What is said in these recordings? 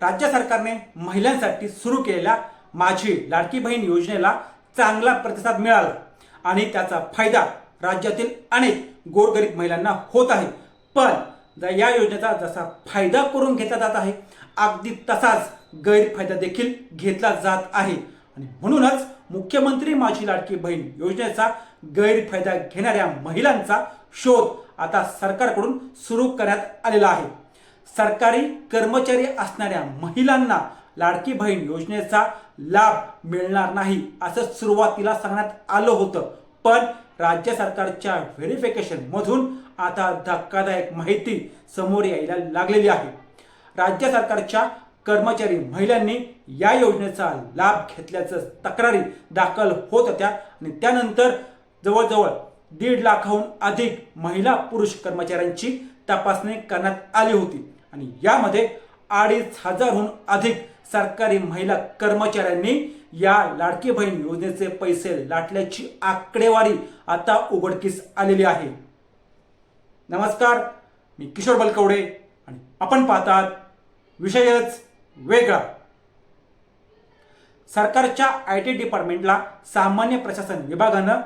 राज्य सरकारने महिलांसाठी सुरू केलेल्या माझी लाडकी बहीण योजनेला चांगला प्रतिसाद मिळाला आणि त्याचा फायदा राज्यातील अनेक गोरगरीब महिलांना होत आहे. पण या योजनेचा जसा फायदा करून घेतला जात आहे अगदी तसाच गैरफायदा देखील घेतला जात आहे. आणि म्हणूनच मुख्यमंत्री माझी लाडकी बहीण योजनेचा गैरफायदा घेणाऱ्या महिलांचा शोध आता सरकारकडून सुरू करण्यात आलेला आहे. सरकारी कर्मचारी असणाऱ्या महिलांना लाडकी बहीण योजनेचा लाभ मिळणार नाही असं सुरुवातीला सांगण्यात आलं होतं. पण राज्य सरकारच्या व्हेरिफिकेशन मधून आता धक्कादायक माहिती समोर यायला लागलेली आहे. राज्य सरकारच्या कर्मचारी महिलांनी या योजनेचा लाभ घेतल्याचं तक्रारी दाखल होत होत्या आणि त्यानंतर जवळजवळ दीड लाखाहून अधिक महिला पुरुष कर्मचाऱ्यांची तपासणी करण्यात आली होती. आणि यामध्ये अडीच हजारहून अधिक सरकारी महिला कर्मचाऱ्यांनी या लाडकी बहीण योजनेचे पैसे लाटल्याची आकडेवारी आता उघडकीस आलेली आहे. नमस्कार मी किशोर बलकवडे आणि आपण पाहतात विषयच वेगळा. सरकारच्या आय टी डिपार्टमेंटला सामान्य प्रशासन विभागानं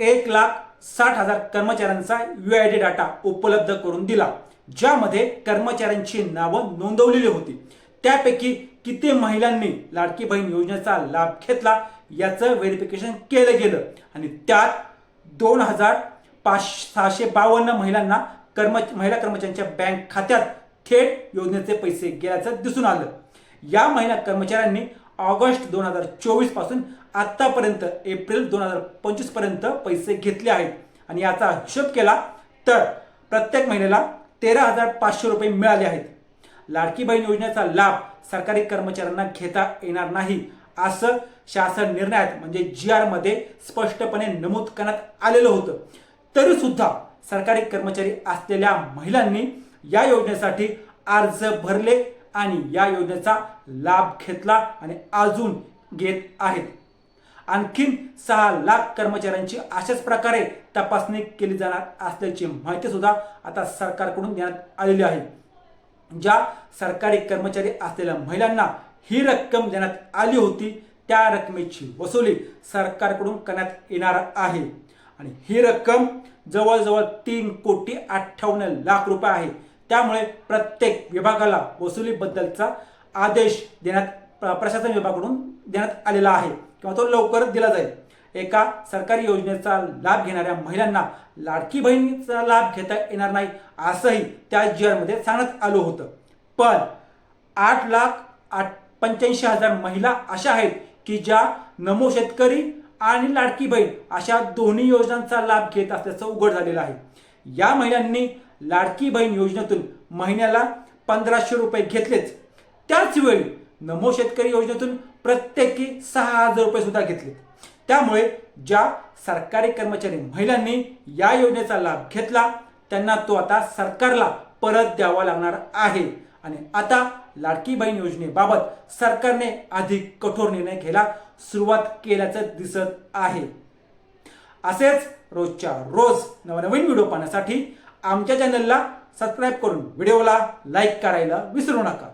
एक लाख साठ हजार कर्मचाऱ्यांचा यू आय डी डाटा उपलब्ध करून दिला. ज्यामध्ये कर्मचाऱ्यांची नावं नोंदवलेली होती. त्यापैकी किती महिलांनी लाडकी बहीण योजनेचा लाभ घेतला याचं व्हेरिफिकेशन केलं गेलं. आणि त्यात दोन हजार पाच सहाशे बावन्न महिलांना कर्म महिला कर्मचाऱ्यांच्या बँक खात्यात थेट योजनेचे पैसे गेल्याचं दिसून आलं. या महिला कर्मचाऱ्यांनी ऑगस्ट दोन हजार चोवीसपासून आतापर्यंत एप्रिल दोन हजार पंचवीसपर्यंत पैसे घेतले आहेत. आणि याचा हिशोब केला तर प्रत्येक महिलेला तेरा हजार पाचशे रुपये मिळाले आहेत. लाडकी बहीण योजनेचा लाभ सरकारी कर्मचाऱ्यांना घेता येणार नाही असं शासन निर्णयात म्हणजे जी आरमध्ये स्पष्टपणे नमूद करण्यात आलेलं होतं. तरी सुद्धा सरकारी कर्मचारी असलेल्या महिलांनी या योजनेसाठी अर्ज भरले आणि या योजनेचा लाभ घेतला आणि अजून घेत आहेत. आणखीन सहा लाख कर्मचाऱ्यांची अशाच प्रकारे तपासणी केली जाणार असल्याची माहिती सुद्धा आता सरकारकडून देण्यात आलेली आहे. ज्या सरकारी कर्मचारी असलेल्या महिलांना ही रक्कम देण्यात आली होती त्या रकमेची वसुली सरकारकडून करण्यात येणार आहे. आणि ही रक्कम जवळजवळ तीन कोटी अठ्ठावन्न लाख रुपये आहे. त्यामुळे प्रत्येक विभागाला वसुलीबद्दलचा आदेश देण्यात प्र- प्रशासन विभागाकडून देण्यात आलेला आहे. किंवा तो लवकरच दिला जाईल. एका सरकारी योजनेचा लाभ घेणाऱ्या महिलांना लाडकी बहिणीचा लाभ घेता येणार नाही असंही त्या जी मध्ये सांगण्यात आलं होतं. पण आठ लाख आठ पंच्याऐंशी हजार महिला अशा आहेत की ज्या नमो शेतकरी आणि लाडकी बहीण अशा दोन्ही योजनांचा लाभ घेत असल्याचं उघड झालेलं आहे. या महिलांनी लाडकी बहीण योजनेतून महिन्याला पंधराशे रुपये घेतलेच. त्याच वेळी नमो शेतकरी योजनेतून प्रत्येकी सहा हजार रुपये सुद्धा घेतले त्यामुळे ज्या सरकारी कर्मचारी महिलांनी या योजनेचा लाभ घेतला त्यांना तो आता सरकारला परत द्यावा लागणार आहे. आणि आता लाडकी बहीण योजनेबाबत सरकारने अधिक कठोर निर्णय घ्यायला सुरुवात केल्याचं दिसत आहे. असेच रोजच्या रोज नवनवीन व्हिडिओ पाहण्यासाठी आमच्या चॅनलला सबस्क्राईब करून व्हिडिओला लाईक करायला विसरू नका.